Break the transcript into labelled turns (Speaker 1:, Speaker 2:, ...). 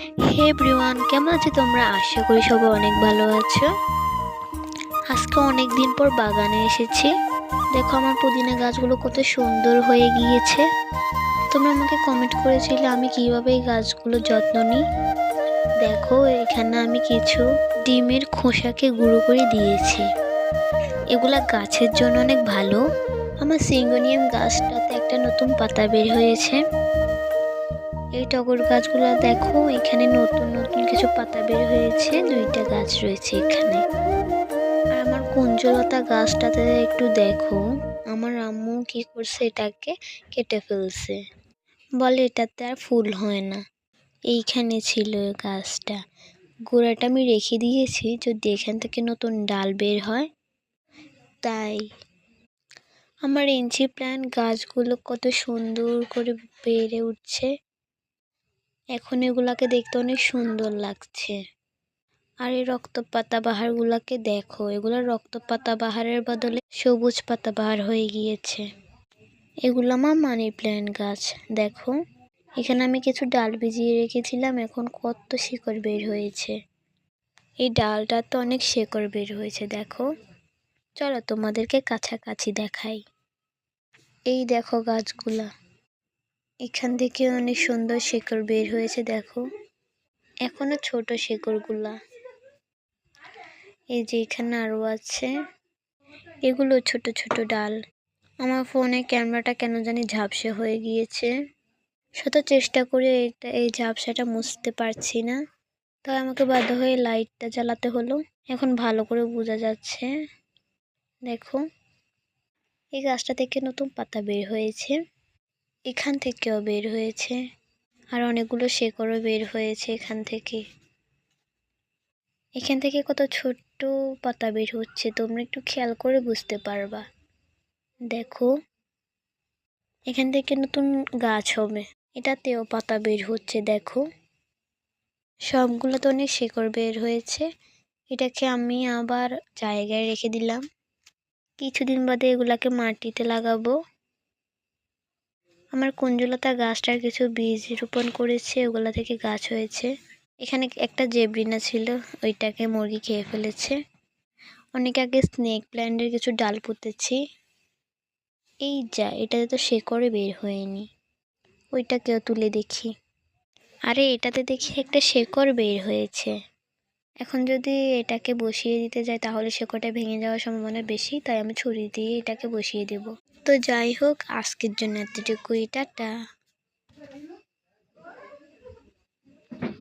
Speaker 1: হে ব্রিওয়ান কেমন আছো তোমরা? আশা করি সবাই অনেক ভালো আছো। আজকে অনেক দিন পর বাগানে এসেছি। দেখো আমার পুদিনা গাছগুলো কত সুন্দর হয়ে গিয়েছে। তোমরা আমাকে কমেন্ট করেছিলে আমি কীভাবে এই গাছগুলো যত্ন নিই। দেখো, এখানে আমি কিছু ডিমের খোসাকে গুঁড়ো করে দিয়েছি। এগুলা গাছের জন্য অনেক ভালো। আমার সিঙ্গোনিয়াম গাছটাতে একটা নতুন পাতা বের হয়েছে। এই টগর গাছগুলো দেখো, এখানে নতুন নতুন কিছু পাতা বের হয়েছে, দুইটা গাছ রয়েছে এখানে। আর আমার কুঞ্জলতা গাছটাতে একটু দেখো, আমার আম্মু কি করছে এটাকে কেটে ফেলছে। বলে এটাতে আর ফুল হয় না। এইখানে ছিল গাছটা। গোড়াটা আমি রেখে দিয়েছি, যদি এখান থেকে নতুন ডাল বের হয়। তাই। আমার ইঞ্চি প্ল্যান্ট গাছগুলো কত সুন্দর করে বেড়ে উঠছে। এখন এগুলাকে দেখতে অনেক সুন্দর লাগছে। আর এই রক্ত পাতা বাহারগুলাকে দেখো, এগুলো রক্ত পাতা বাহারের বদলে সবুজ পাতা বাহার হয়ে গিয়েছে। এগুলো আমার মানি প্ল্যান্ট গাছ, দেখো। এখানে আমি কিছু ডাল ভিজিয়ে রেখেছিলাম, এখন কত শিকড় বের হয়েছে। এই ডালটা তো অনেক শেকড় বের হয়েছে, দেখো। চলো তোমাদেরকে কাছাকাছি দেখাই। এই দেখো গাছগুলা। এখান থেকে অনেক সুন্দর শেকড় বের হয়েছে, দেখো। এখনও ছোট শেকড়গুলা। এই যে এখানে আরও আছে। এগুলো ছোট ছোট ডাল। আমার ফোনে ক্যামেরাটা কেন জানি ঝাপসে হয়ে গিয়েছে। শত চেষ্টা করে এটা, এই ঝাপসাটা মুছতে পারছি না। তাই আমাকে বাধ্য হয়ে লাইটটা জ্বালাতে হলো। এখন ভালো করে বোঝা যাচ্ছে। দেখো। এই গাছটা থেকে নতুন পাতা বের হয়েছে। এখান থেকেও বের হয়েছে। আর অনেকগুলো শেকড়ও বের হয়েছে এখান থেকে। এখান থেকে কত ছোট্ট পাতা বের হচ্ছে, তোমরা একটু খেয়াল করে বুঝতে পারবা। দেখো, এখান থেকে নতুন গাছ হবে। এটাতেও পাতা বের হচ্ছে, দেখো। সবগুলো তো অনেক শেকড় বের হয়েছে। এটাকে আমি আবার জায়গায় রেখে দিলাম। কিছুদিন বাদে এগুলাকে মাটিতে লাগাবো। আমার কুঞ্জলতা গাছটার কিছু বীজ রোপণ করেছে, ওগুলা থেকে গাছ হয়েছে। এখানে একটা জেব্রিনা ছিল, ওইটাকে মুরগি খেয়ে ফেলেছে। অনেক আগে স্নেক প্ল্যান্টের কিছু ডাল পুঁতেছি। এই যা, এটাতে তো শেকড়ে বের হয়নি। ওইটাকেও তুলে দেখি। আরে, এটাতে দেখি একটা শেকড় বের হয়েছে। এখন যদি এটাকে বসিয়ে দিতে যাই, তাহলে শেকড়টা ভেঙে যাওয়ার সম্ভাবনা বেশি, তাই আমি ছুরি দিয়ে এটাকে বসিয়ে দেব। তো যাই হোক আজকের জন্য এতটুকুই টাটা।